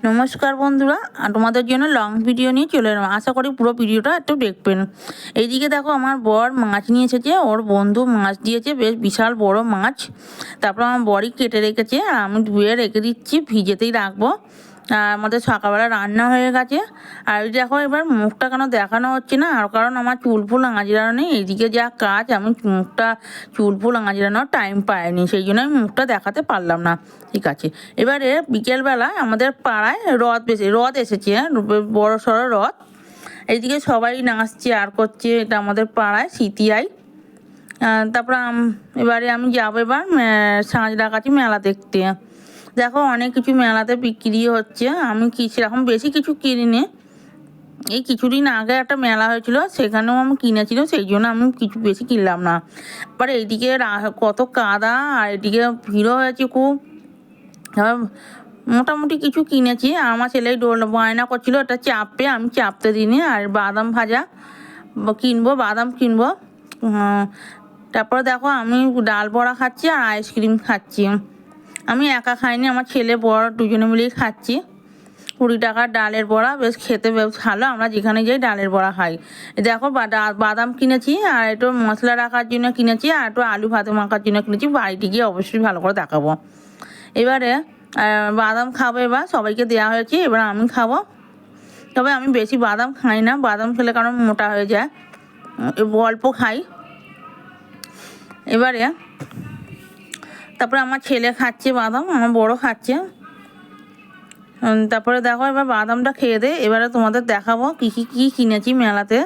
নমস্কার বন্ধুরা তোমাদের জন্য লং ভিডিও নিয়ে চলে এলাম। আশা করি পুরো ভিডিওটা একটু দেখবেন। এইদিকে দেখো, আমার বর মাছ নিয়ে এসেছে, ওর বন্ধু মাছ দিয়েছে, বেশ বিশাল বড় মাছ। তারপর আমার বরই কেটে রেখেছে আমি ধুয়ে রেখে দিচ্ছি, ভিজেতেই রাখব। আর আমাদের সকালবেলা রান্না হয়ে গেছে। আর দেখো এবার মুখটা কেন দেখানো হচ্ছে না? আর কারণ আমার চুল ফুল আঁচড়ানো নেই এইদিকে যা কাজ আমি মুখটা চুল ফুল আঁচড়ানোর টাইম পাইনি সেই জন্য আমি মুখটা দেখাতে পারলাম না। ঠিক আছে এবারে বিকেলবেলা আমাদের পাড়ায় রথ বেশি রথ এসেছে হ্যাঁ, বড় সড়ো রথ। এইদিকে সবাই নাচছে আর করছে এটা আমাদের পাড়ায় সিটিআই। তারপর এবারে আমি যাব এবার সাঁজরা কাছে মেলা দেখতে। দেখো, অনেক কিছু মেলাতে বিক্রি হচ্ছে। আমি কি সেরকম বেশি কিছু কিনিনি। এই কিছুদিন আগে একটা মেলা হয়েছিল, সেখানেও আমি কিনেছিলাম সেই জন্য আমি কিছু বেশি কিনলাম না। এবার এইদিকে কত কাদা, আর এদিকে ভিড়ও হয়েছে খুব। মোটামুটি কিছু কিনেছি। আমার ছেলে ডোল বায়না করছিল এটা চাপে, আমি চাপতে দিইনি। আর বাদাম ভাজা কিনবো, বাদাম কিনবো। তারপরে দেখো, আমি ডাল বড়া খাচ্ছি আর আইসক্রিম খাচ্ছি। আমি একা খাইনি, আমার ছেলে বড় দুজনে মিলেই খাচ্ছি। কুড়ি টাকার ডালের বড়া, বেশ খেতে বেশ ভালো, আমরা যেখানে যাই ডালের বড়া খাই। দেখো, বাদা- বাদাম কিনেছি, আর একটু মশলা রাখার জন্য কিনেছি, আর একটু আলু ভাতে মাখার জন্য কিনেছি, বাড়িতে গিয়ে অবশ্যই ভালো করে দেখাবো। এবারে বাদাম খাব এবার, সবাইকে দেওয়া হয়েছে, এবার আমি খাব। তবে আমি বেশি বাদাম খাই না, বাদাম খেলে কারণ মোটা হয়ে যায় অল্প খাই। এবারে তারপরে আমার ছেলে খাচ্ছে বাদাম, আমার বড় খাচ্ছে। তারপরে দেখো এবার বাদামটা খেয়ে দে, এবারে তোমাদের দেখাবো কী কী কী কিনেছি মেলাতে।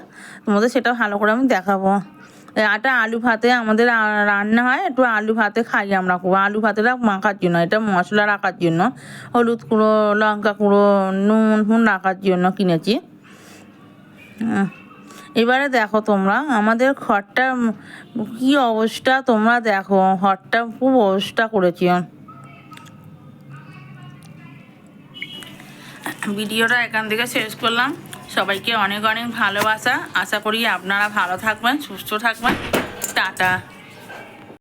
তোমাদের সেটা ভালো করে আমি দেখাবো। এই আটা আলু ভাতে আমাদের রান্না হয়, একটু আলু ভাতে খাই আমরা খুব। আলু ভাতেটা মাখার জন্য, এটা মশলা রাখার জন্য। হলুদ গুঁড়ো লঙ্কা গুঁড়ো নুন ফুন রাখার জন্য কিনেছি। এবারে দেখো তোমরা, আমাদের ঘরটা কি অবস্থা? তোমরা দেখো, ঘরটা খুব অবস্থা করেছি। ভিডিওটা এখান থেকে শেষ করলাম। সবাইকে অনেক অনেক ভালোবাসা। আশা করি আপনারা ভালো থাকবেন, সুস্থ থাকবেন। টাটা।